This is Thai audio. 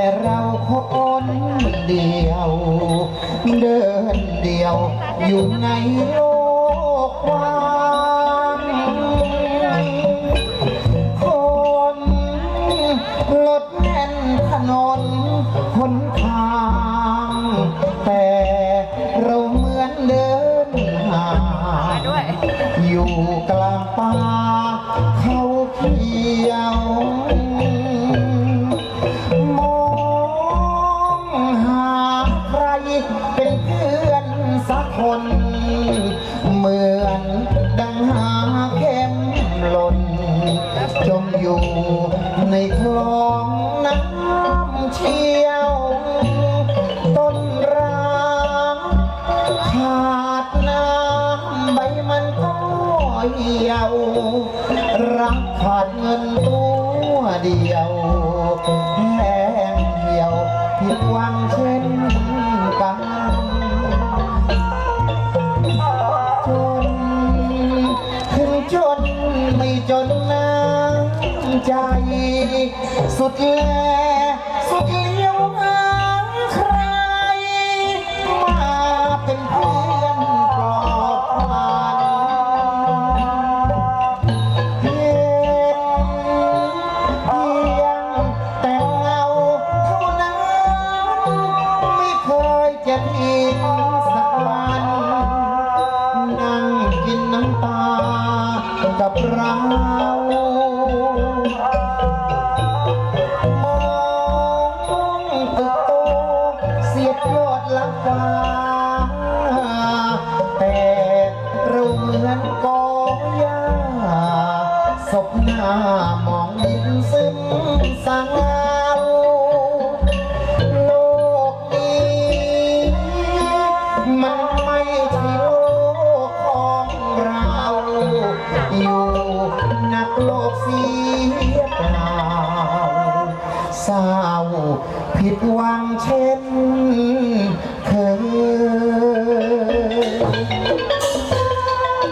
แต่เราคนเดียว เดินเดียว อยู่ในโลกกว้างคนรถแน่นถนนคนทาง แต่เราเหมือนเดินห่างอยู่กลางป่าเขาเขียว เป็นเพื่อนสักคน เหมือนดังหาเข็มหล่น จมอยู่ในคลองน้ำเชี่ยว ต้นรักขาดน้ำใบมันก็เหี่ยว รักขาดเงินตัวเดียวแห้งเหี่ยว ผิดหวังเช่นกันจนถึงจนไม่จนน้ำใจ สุดแลสุดเลี้ยวหา จะทิ้งสักวันนั่งกินน้ำตากับเรามองตึกโตเสียดยอดลังฟ้าแต่เราเหมือนกอหญ้าศพหน้ามองดินซึมส อยู่นักโลกเสียเปล่าเศร้าผิดหวังเช่น